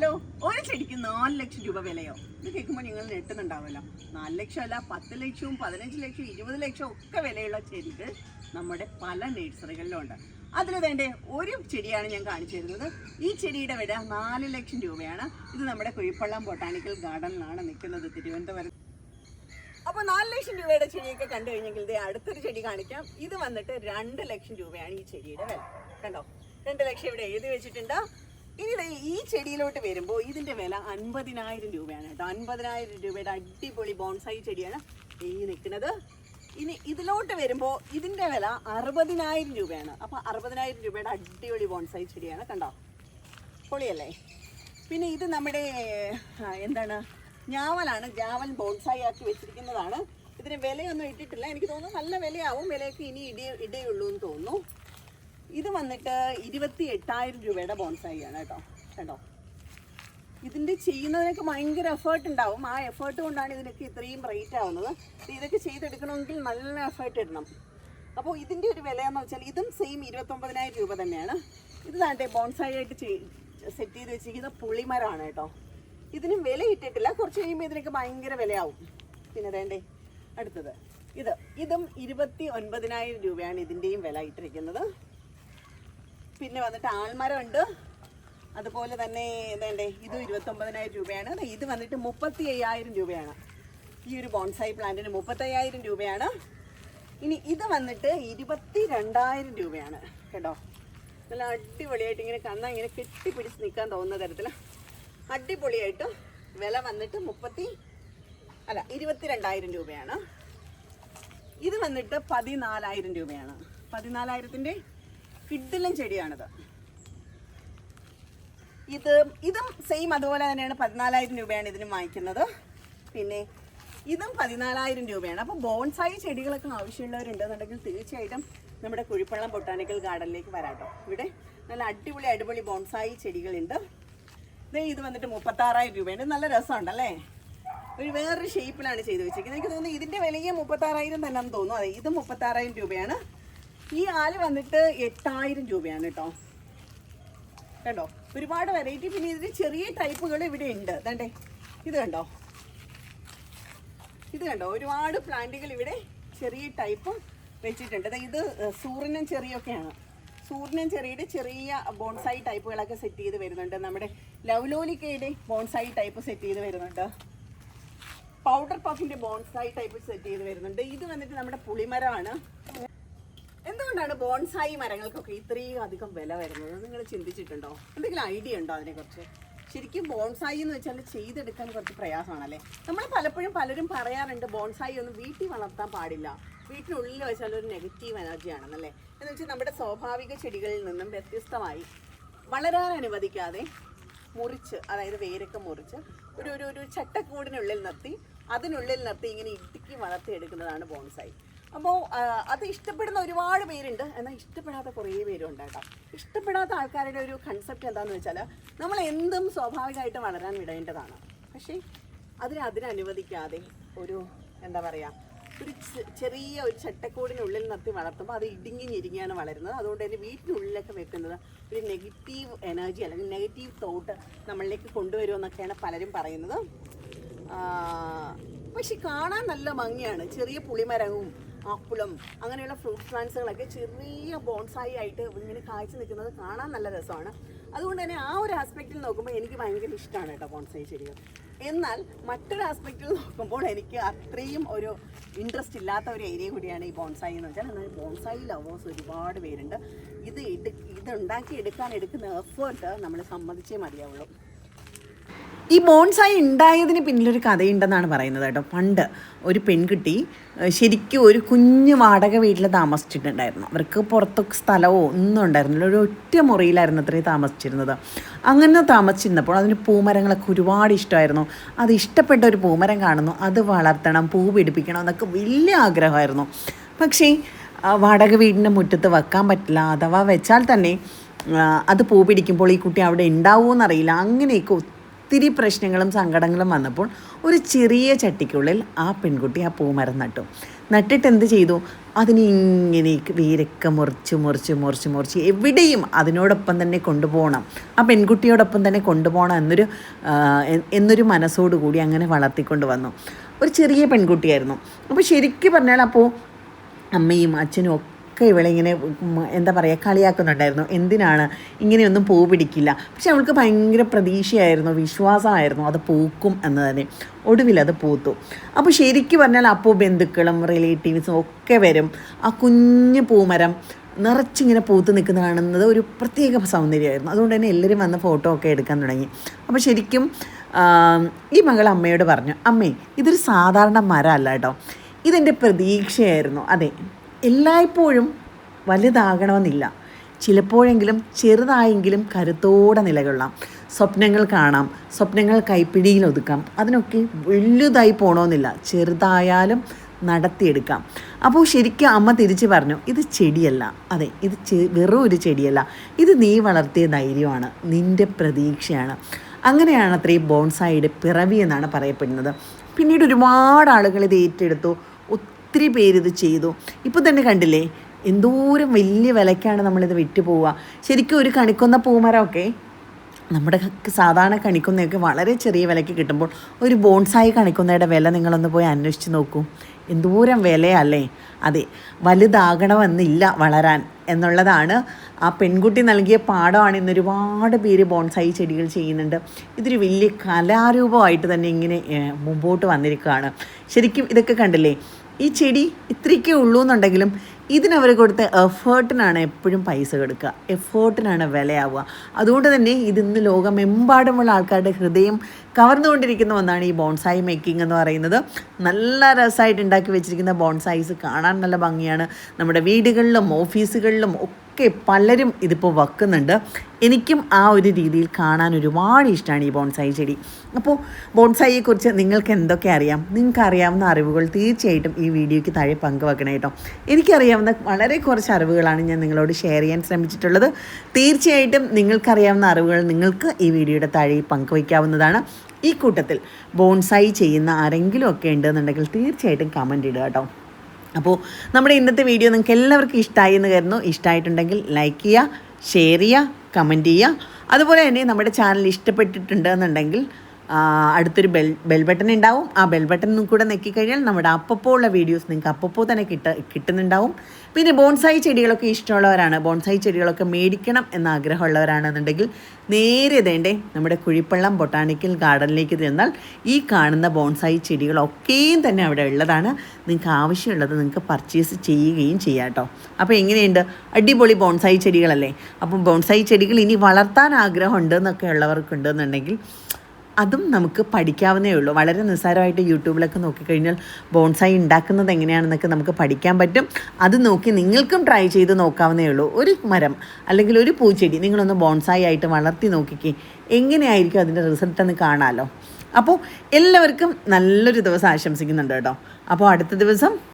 Hello ഒരു ചെടിക്ക് നാല് ലക്ഷം രൂപ വിലയോ? ഇത് കേൾക്കുമ്പോൾ നിങ്ങൾ നെട്ടുന്നുണ്ടാവല്ലോ നാല് ലക്ഷം അല്ല പത്ത് ലക്ഷവും പതിനഞ്ച് ലക്ഷവും ഇരുപത് ലക്ഷവും ഒക്കെ വിലയുള്ള ചെടികൾ നമ്മുടെ പല നഴ്സറികളിലുണ്ട്. അതിൽ വേണ്ട ഒരു ചെടിയാണ് ഞാൻ കാണിച്ചു തരുന്നത്. ഈ ചെടിയുടെ വില നാല് ലക്ഷം രൂപയാണ്. ഇത് നമ്മുടെ കുഴിപ്പള്ളം ബൊട്ടാണിക്കൽ ഗാർഡനിലാണ് നിൽക്കുന്നത് തിരുവനന്തപുരം. അപ്പോൾ നാല് ലക്ഷം രൂപയുടെ ചെടിയൊക്കെ കണ്ടു കഴിഞ്ഞെങ്കിൽ ഇതേ അടുത്തൊരു ചെടി കാണിക്കാം. ഇത് വന്നിട്ട് രണ്ട് ലക്ഷം രൂപയാണ് ഈ ചെടിയുടെ വില. കണ്ടോ? രണ്ട് ലക്ഷം ഇവിടെ എഴുതി വെച്ചിട്ടുണ്ട്. ഇനി ഈ ചെടിയിലോട്ട് വരുമ്പോൾ ഇതിന്റെ വില അൻപതിനായിരം രൂപയാണ് കേട്ടോ. അൻപതിനായിരം രൂപയുടെ അടിപൊളി ബോൺസായി ചെടിയാണ് ഈ നിൽക്കുന്നത്. ഇനി ഇതിലോട്ട് വരുമ്പോൾ ഇതിന്റെ വില അറുപതിനായിരം രൂപയാണ്. അപ്പോൾ അറുപതിനായിരം രൂപയുടെ അടിപൊളി ബോൺസായി ചെടിയാണ് കണ്ടോ? പൊളിയല്ലേ? പിന്നെ ഇത് നമ്മുടെ എന്താണ് ഞാവലാണ് ഞാവൽ ബോൺസായി ആക്കി വെച്ചിരിക്കുന്നതാണ്. ഇതിന് വിലയൊന്നും ഇട്ടിട്ടില്ല. എനിക്ക് തോന്നുന്നു നല്ല വിലയാവും. വിലയൊക്കെ ഇനി ഇടേ ഇടയുള്ളൂ എന്ന് തോന്നുന്നു. ഇത് വന്നിട്ട് ഇരുപത്തി എട്ടായിരം രൂപയുടെ ബോൺസായി ആണ് കേട്ടോ. കേട്ടോ ഇതിന്റെ ചെയ്യുന്നതിനൊക്കെ ഭയങ്കര എഫേർട്ട് ഉണ്ടാവും. ആ എഫേർട്ട് കൊണ്ടാണ് ഇതിനൊക്കെ ഇത്രയും റേറ്റ് ആവുന്നത്. ഇത് ഇതൊക്കെ ചെയ്തെടുക്കണമെങ്കിൽ നല്ല എഫേർട്ട് ഇടണം. അപ്പോൾ ഇതിന്റെ ഒരു വില എന്ന് വെച്ചാൽ ഇതും സെയിം ഇരുപത്തൊമ്പതിനായിരം രൂപ തന്നെയാണ്. ഇത് താണ്ടെ ബോൺസായി ആയിട്ട് സെറ്റ് ചെയ്ത് വെച്ചിരിക്കുന്ന പുളിമരമാണ് കേട്ടോ. ഇതിന് വില ഇട്ടിട്ടില്ല. കുറച്ച് കഴിയുമ്പോൾ ഇതിനൊക്കെ ഭയങ്കര വിലയാവും. പിന്നെ വേണ്ടേ അടുത്തത്. ഇത്. ഇതും ഇരുപത്തി ഒൻപതിനായിരം രൂപയാണ് ഇതിന്റെയും വില ഇട്ടിരിക്കുന്നത്. പിന്നെ വന്നിട്ട് ആൾമരമുണ്ട്. അതുപോലെ തന്നെ വേണ്ടേ ഇത് ഇരുപത്തൊമ്പതിനായിരം രൂപയാണ്. ഇത് വന്നിട്ട് മുപ്പത്തി അയ്യായിരം രൂപയാണ്. ഈ ഒരു ബോൺസായി പ്ലാന്റിന് മുപ്പത്തയ്യായിരം രൂപയാണ്. ഇനി ഇത് വന്നിട്ട് ഇരുപത്തി രണ്ടായിരം രൂപയാണ് കേട്ടോ. നല്ല അടിപൊളിയായിട്ട് ഇങ്ങനെ കന്ന ഇങ്ങനെ കെട്ടിപ്പിടിച്ച് നിൽക്കാൻ തോന്നുന്ന തരത്തിൽ അടിപൊളിയായിട്ട് വില വന്നിട്ട് മുപ്പത്തി അല്ല ഇരുപത്തി രണ്ടായിരം രൂപയാണ്. ഇത് വന്നിട്ട് പതിനാലായിരം രൂപയാണ്. പതിനാലായിരത്തിന്റെ കിഡിലും ചെടിയാണിത്. ഇത് ഇതും സെയിം അതുപോലെ തന്നെയാണ് പതിനാലായിരം രൂപയാണ് ഇതിന് വാങ്ങിക്കുന്നത്. പിന്നെ ഇതും പതിനാലായിരം രൂപയാണ്. അപ്പോൾ ബോൺസായി ചെടികളൊക്കെ ആവശ്യമുള്ളവരുണ്ടെന്നുണ്ടെങ്കിൽ തീർച്ചയായിട്ടും നമ്മുടെ കുഴിപ്പള്ളം ബൊട്ടാണിക്കൽ ഗാർഡനിലേക്ക് വരാട്ടോ ഇവിടെ നല്ല അടിപൊളി അടിപൊളി ബോൺസായി ചെടികളുണ്ട്. ഇതേ ഇത് വന്നിട്ട് മുപ്പത്താറായിരം രൂപയുണ്ട് നല്ല രസമുണ്ടല്ലേ? ഒരു വേറൊരു ഷേപ്പിലാണ് ചെയ്ത് വെച്ചിരിക്കുന്നത്. എനിക്ക് തോന്നുന്നു ഇതിന്റെ വിലയും മുപ്പത്താറായിരം തന്നെ തോന്നുന്നു. അതെ ഇത് മുപ്പത്താറായിരം രൂപയാണ്. ഈ ആൽ വന്നിട്ട് എട്ടായിരം രൂപയാണ് കേട്ടോ. കണ്ടോ? ഒരുപാട് വെറൈറ്റി പിന്നെ ഇതിന് ചെറിയ ടൈപ്പുകൾ ഇവിടെ ഉണ്ട്. അതണ്ടേ ഇത് കണ്ടോ? ഇത് കണ്ടോ? ഒരുപാട് പ്ലാന്റുകൾ ഇവിടെ ചെറിയ ടൈപ്പും വെച്ചിട്ടുണ്ട്. ഇത് സൂര്യനും ചെറിയൊക്കെയാണ്. സൂര്യനും ചെറിയുടെ ചെറിയ ബോൺസായി ടൈപ്പുകളൊക്കെ സെറ്റ് ചെയ്ത് വരുന്നുണ്ട്. നമ്മുടെ ലവ്ലോലിക്കയുടെ ബോൺസായി ടൈപ്പ് സെറ്റ് ചെയ്ത് വരുന്നുണ്ട്. പൗഡർ പഫിന്റെ ബോൺസായി ടൈപ്പ് സെറ്റ് ചെയ്ത് വരുന്നുണ്ട്. ഇത് വന്നിട്ട് നമ്മുടെ പുളിമരമാണ് എന്തുകൊണ്ടാണ് ബോൺസായി മരങ്ങൾക്കൊക്കെ ഇത്രയും അധികം വില വരുന്നത്. നിങ്ങൾ ചിന്തിച്ചിട്ടുണ്ടോ? എന്തെങ്കിലും ഐഡിയ ഉണ്ടോ അതിനെക്കുറിച്ച്? ശരിക്കും ബോൺസായി എന്ന് വെച്ചാൽ ചെയ്തെടുക്കാൻ കുറച്ച് പ്രയാസമാണല്ലേ? നമ്മൾ പലപ്പോഴും പലരും പറയാറുണ്ട് ബോൺസായി ഒന്നും വീട്ടിൽ വളർത്താൻ പാടില്ല. വീട്ടിനുള്ളിൽ വെച്ചാൽ ഒരു നെഗറ്റീവ് എനർജി ആണെന്നല്ലേ? എന്ന് വെച്ചാൽ നമ്മുടെ സ്വാഭാവിക ചെടികളിൽ നിന്നും വ്യത്യസ്തമായി വളരാൻ അനുവദിക്കാതെ മുറിച്ച് അതായത് വേരൊക്കെ മുറിച്ച് ഒരു ഒരു ഒരു ചട്ടക്കൂടിനുള്ളിൽ നിർത്തി അതിനുള്ളിൽ നിർത്തി ഇങ്ങനെ ഇടുക്കി വളർത്തിയെടുക്കുന്നതാണ് ബോൺസായി. അപ്പോൾ അത് ഇഷ്ടപ്പെടുന്ന ഒരുപാട് പേരുണ്ട്. എന്നാൽ ഇഷ്ടപ്പെടാത്ത കുറേ പേരുണ്ട് കേട്ടോ. ഇഷ്ടപ്പെടാത്ത ആൾക്കാരുടെ ഒരു കൺസെപ്റ്റ് എന്താണെന്ന് വെച്ചാൽ നമ്മൾ എന്തും സ്വാഭാവികമായിട്ട് വളരാൻ വിടേണ്ടതാണ്. പക്ഷേ അതിനെ അതിനനുവദിക്കാതെ ഒരു എന്താ പറയുക ഒരു ചെറിയ ഒരു ചട്ടക്കൂടിനുള്ളിൽ നിർത്തി വളർത്തുമ്പോൾ അത് ഇടുങ്ങി ഞെരുങ്ങിയാണ് വളരുന്നത്. അതുകൊണ്ട് തന്നെ വീട്ടിനുള്ളിലൊക്കെ വെക്കുന്നത് ഒരു നെഗറ്റീവ് എനർജി അല്ലെങ്കിൽ നെഗറ്റീവ് തോട്ട് നമ്മളിലേക്ക് കൊണ്ടുവരുമെന്നൊക്കെയാണ് പലരും പറയുന്നത്. പക്ഷെ കാണാൻ നല്ല ഭംഗിയാണ്. ചെറിയ പുളിമരവും ആപ്പിളും അങ്ങനെയുള്ള ഫ്രൂട്ട് പ്ലാന്റ്സുകളൊക്കെ ചെറിയ ബോൺസായി ആയിട്ട് ഇങ്ങനെ കാഴ്ച നിൽക്കുന്നത് കാണാൻ നല്ല രസമാണ്. അതുകൊണ്ട് തന്നെ ആ ഒരു ആസ്പെക്റ്റിൽ നോക്കുമ്പോൾ എനിക്ക് ഭയങ്കര ഇഷ്ടമാണ് കേട്ടോ ബോൺസായി ചെടികൾ. എന്നാൽ മറ്റൊരു ആസ്പെക്റ്റിൽ നോക്കുമ്പോൾ എനിക്ക് അത്രയും ഒരു ഇൻട്രസ്റ്റ് ഇല്ലാത്ത ഒരു ഏരിയ കൂടിയാണ് ഈ ബോൺസായി എന്ന് വെച്ചാൽ എന്നാൽ ബോൺസായി ലവേഴ്സ് ഒരുപാട് പേരുണ്ട്. ഇത് ഇത് ഉണ്ടാക്കി എടുക്കാൻ എടുക്കുന്ന എഫേർട്ട് നമ്മൾ സമ്മതിച്ചേ മതിയാവുള്ളൂ. ഈ ബോൺസായി ഉണ്ടായതിന് പിന്നിലൊരു കഥയുണ്ടെന്നാണ് പറയുന്നത് കേട്ടോ. പണ്ട് ഒരു പെൺകുട്ടി ശരിക്കും ഒരു കുഞ്ഞു വാടക വീട്ടിൽ താമസിച്ചിട്ടുണ്ടായിരുന്നു. അവർക്ക് പുറത്തൊക്കെ സ്ഥലമോ ഒന്നും ഉണ്ടായിരുന്നില്ല. ഒരു ഒറ്റ മുറിയിലായിരുന്നു അത്രയും താമസിച്ചിരുന്നത്. അങ്ങനെ താമസിച്ചിരുന്നപ്പോൾ അതിന് പൂമരങ്ങളൊക്കെ ഒരുപാട് ഇഷ്ടമായിരുന്നു. അത് ഇഷ്ടപ്പെട്ട ഒരു പൂമരം കാണുന്നു. അത് വളർത്തണം പൂ പിടിപ്പിക്കണം എന്നൊക്കെ വലിയ ആഗ്രഹമായിരുന്നു. പക്ഷേ വാടക വീടിന്റെ മുറ്റത്ത് വെക്കാൻ പറ്റില്ല. അഥവാ വെച്ചാൽ തന്നെ അത് പൂ പിടിക്കുമ്പോൾ ഈ കുട്ടി അവിടെ ഉണ്ടാവുമെന്നറിയില്ല അങ്ങനെയൊക്കെ ഒത്തിരി പ്രശ്നങ്ങളും സങ്കടങ്ങളും വന്നപ്പോൾ ഒരു ചെറിയ ചട്ടിക്കുള്ളിൽ ആ പെൺകുട്ടി ആ പൂമരം നട്ടു നട്ടിട്ട് എന്ത് ചെയ്തു? അതിനെ ഇങ്ങനെ വേരൊക്കെ മുറിച്ച് മുറിച്ച് മുറിച്ച് മുറിച്ച് എവിടെയും അതിനോടൊപ്പം തന്നെ കൊണ്ടുപോകണം. ആ പെൺകുട്ടിയോടൊപ്പം തന്നെ കൊണ്ടുപോകണം എന്നൊരു എന്നൊരു മനസ്സോടുകൂടി അങ്ങനെ വളർത്തിക്കൊണ്ട് വന്നു. ഒരു ചെറിയ പെൺകുട്ടിയായിരുന്നു. അപ്പോൾ ശരിക്കും പറഞ്ഞാൽ അപ്പോൾ അമ്മയും അച്ഛനും ഒക്കെ ഇവളിങ്ങനെ എന്താ പറയുക കളിയാക്കുന്നുണ്ടായിരുന്നു. എന്തിനാണ് ഇങ്ങനെയൊന്നും പൂ പിടിക്കില്ല? പക്ഷെ അവൾക്ക് ഭയങ്കര പ്രതീക്ഷയായിരുന്നു വിശ്വാസമായിരുന്നു അത് പൂക്കും എന്ന് തന്നെ. ഒടുവിൽ അത് പൂത്തു. അപ്പോൾ ശരിക്കും പറഞ്ഞാൽ അപ്പോൾ ബന്ധുക്കളും റിലേറ്റീവ്സും ഒക്കെ വരും. ആ കുഞ്ഞു പൂമരം നിറച്ചിങ്ങനെ പൂത്ത് നിൽക്കുന്ന കാണുന്നത് ഒരു പ്രത്യേക സൗന്ദര്യമായിരുന്നു. അതുകൊണ്ട് തന്നെ എല്ലാവരും വന്ന് ഫോട്ടോ ഒക്കെ എടുക്കാൻ തുടങ്ങി. അപ്പോൾ ശരിക്കും ഈ മകൾ അമ്മയോട് പറഞ്ഞു അമ്മേ ഇതൊരു സാധാരണ മരമല്ല കേട്ടോ. ഇതെന്റെ പ്രതീക്ഷയായിരുന്നു. അതെ. എല്ലായ്പ്പോഴും വലുതാകണമെന്നില്ല. ചിലപ്പോഴെങ്കിലും ചെറുതായെങ്കിലും കരുത്തോടെ നിലകൊള്ളാം. സ്വപ്നങ്ങൾ കാണാം സ്വപ്നങ്ങൾ കൈപ്പിടിയിൽ ഒതുക്കാം. അതിനൊക്കെ വലുതായി പോകണമെന്നില്ല ചെറുതായാലും നടത്തിയെടുക്കാം. അപ്പോൾ ശരിക്കും അമ്മ തിരിച്ചു പറഞ്ഞു ഇത് ചെടിയല്ല. അതെ ഇത് വെറും ഒരു ചെടിയല്ല. ഇത് നീ വളർത്തിയ ധൈര്യമാണ് നിന്റെ പ്രതീക്ഷയാണ്. അങ്ങനെയാണ് അത്രയും ബോൺസായിയുടെ പിറവി എന്നാണ് പറയപ്പെടുന്നത്. പിന്നീട് ഒരുപാട് ആളുകൾ ഇത് ഏറ്റെടുത്തു. ഒത്തിരി പേര് ഇത് ചെയ്തു. ഇപ്പോൾ തന്നെ കണ്ടില്ലേ? എന്തോരം വലിയ വിലയ്ക്കാണ് നമ്മളിത് വിറ്റ് പോവുക. ശരിക്കും ഒരു കണിക്കുന്ന പൂമരമൊക്കെ നമ്മുടെ സാധാരണ കണിക്കൊന്നയൊക്കെ വളരെ ചെറിയ വിലയ്ക്ക് കിട്ടുമ്പോൾ ഒരു ബോൺസായി കണിക്കൊന്നയുടെ വില നിങ്ങളൊന്ന് പോയി അന്വേഷിച്ച് നോക്കൂ. എന്തോരം വിലയല്ലേ? അതെ വലുതാകണമെന്നില്ല വളരാൻ എന്നുള്ളതാണ്. ആ പെൺകുട്ടി നൽകിയ പാഠമാണ് ഇന്ന് ഒരുപാട് പേര് ബോൺസായി ചെടികൾ ചെയ്യുന്നുണ്ട്. ഇതൊരു വലിയ കലാരൂപമായിട്ട് തന്നെ ഇങ്ങനെ മുമ്പോട്ട് വന്നിരിക്കുകയാണ്. ശരിക്കും ഇതൊക്കെ കണ്ടില്ലേ? ഈ ചെടി ഇത്രയ്ക്കേ ഉള്ളൂ എന്നുണ്ടെങ്കിലും ഇതിനവർ കൊടുത്ത എഫേർട്ടിനാണ് എപ്പോഴും പൈസ കൊടുക്കുക. എഫേർട്ടിനാണ് വിലയാവുക. അതുകൊണ്ട് തന്നെ ഇതിന്ന് ലോകമെമ്പാടുമുള്ള ആൾക്കാരുടെ ഹൃദയം കവർന്നുകൊണ്ടിരിക്കുന്ന ഒന്നാണ് ഈ ബോൺസായി മേക്കിംഗ് എന്ന് പറയുന്നത്. നല്ല രസമായിട്ട് ഉണ്ടാക്കി വെച്ചിരിക്കുന്ന ബോൺസായിസ് കാണാൻ നല്ല ഭംഗിയാണ്. നമ്മുടെ വീടുകളിലും ഓഫീസുകളിലും ഒക്കെ പലരും ഇതിപ്പോൾ വെക്കുന്നുണ്ട്. എനിക്കും ആ ഒരു രീതിയിൽ കാണാൻ ഒരുപാട് ഇഷ്ടമാണ് ഈ ബോൺസായി ചെടി. അപ്പോൾ ബോൺസായിയെക്കുറിച്ച് നിങ്ങൾക്ക് എന്തൊക്കെ അറിയാം? നിങ്ങൾക്ക് അറിയാവുന്ന അറിവുകൾ തീർച്ചയായിട്ടും ഈ വീഡിയോയ്ക്ക് താഴെ പങ്കുവെക്കണം കേട്ടോ. എനിക്കറിയാവുന്ന വളരെ കുറച്ച് അറിവുകളാണ് ഞാൻ നിങ്ങളോട് ഷെയർ ചെയ്യാൻ ശ്രമിച്ചിട്ടുള്ളത്. തീർച്ചയായിട്ടും നിങ്ങൾക്കറിയാവുന്ന അറിവുകൾ നിങ്ങൾക്ക് ഈ വീഡിയോയുടെ താഴെ പങ്കുവയ്ക്കാവുന്നതാണ് ഈ കൂട്ടത്തിൽ ബോൺസായി ചെയ്യുന്ന ആരെങ്കിലും ഒക്കെ ഉണ്ടെന്നുണ്ടെങ്കിൽ തീർച്ചയായിട്ടും കമന്റ് ഇടുക കേട്ടോ. അപ്പോൾ നമ്മുടെ ഇന്നത്തെ വീഡിയോ നിങ്ങൾക്ക് എല്ലാവർക്കും ഇഷ്ടമായി എന്ന് കരുതുന്നു. ഇഷ്ടമായിട്ടുണ്ടെങ്കിൽ ലൈക്ക് ചെയ്യുക ഷെയർ ചെയ്യുക കമന്റ് ചെയ്യുക. അതുപോലെ തന്നെ നമ്മുടെ ചാനൽ ഇഷ്ടപ്പെട്ടിട്ടുണ്ട് എന്നുണ്ടെങ്കിൽ ആ, അടുത്തൊരു ബെൽ ബെൽ ബട്ടൺ ഉണ്ടാവും. ആ ബെൽ ബട്ടൺ കൂടെ നെക്കിക്കഴിഞ്ഞാൽ നമ്മുടെ അപ്പപ്പോൾ ഉള്ള വീഡിയോസ് നിങ്ങൾക്ക് അപ്പപ്പോൾ തന്നെ കിട്ട കിട്ടുന്നുണ്ടാവും. പിന്നെ ബോൺസായി ചെടികളൊക്കെ ഇഷ്ടമുള്ളവരാണ്. ബോൺസായി ചെടികളൊക്കെ മേടിക്കണം എന്ന ആഗ്രഹമുള്ളവരാണെന്നുണ്ടെങ്കിൽ നേരെ തേണ്ടേ നമ്മുടെ കുഴിപ്പള്ളം ബൊട്ടാണിക്കൽ ഗാർഡനിലേക്ക് ചെന്നാൽ ഈ കാണുന്ന ബോൺസായി ചെടികളൊക്കെയും തന്നെ അവിടെ ഉള്ളതാണ്. നിങ്ങൾക്ക് ആവശ്യമുള്ളത് നിങ്ങൾക്ക് പർച്ചേസ് ചെയ്യുകയും ചെയ്യാം കേട്ടോ. അപ്പോൾ എങ്ങനെയുണ്ട്? അടിപൊളി ബോൺസായി ചെടികളല്ലേ? അപ്പം ബോൺസായി ചെടികൾ ഇനി വളർത്താൻ ആഗ്രഹമുണ്ട് എന്നൊക്കെ ഉള്ളവർക്കുണ്ടെന്നുണ്ടെങ്കിൽ അതും നമുക്ക് പഠിക്കാവുന്നേ ഉള്ളൂ. വളരെ നിസ്സാരമായിട്ട് യൂട്യൂബിലൊക്കെ നോക്കിക്കഴിഞ്ഞാൽ ബോൺസായി ഉണ്ടാക്കുന്നത് എങ്ങനെയാണെന്നൊക്കെ നമുക്ക് പഠിക്കാൻ പറ്റും. അത് നോക്കി നിങ്ങൾക്കും ട്രൈ ചെയ്ത് നോക്കാവുന്നേ ഉള്ളൂ. ഒരു മരം അല്ലെങ്കിൽ ഒരു പൂച്ചെടി നിങ്ങളൊന്ന് ബോൺസായി ആയിട്ട് വളർത്തി നോക്കിക്കേ. എങ്ങനെയായിരിക്കും അതിന്റെ റിസൾട്ട് എന്ന് കാണാമല്ലോ അപ്പോൾ എല്ലാവർക്കും നല്ലൊരു ദിവസം ആശംസിക്കുന്നുണ്ട് കേട്ടോ. അപ്പോൾ അടുത്ത ദിവസം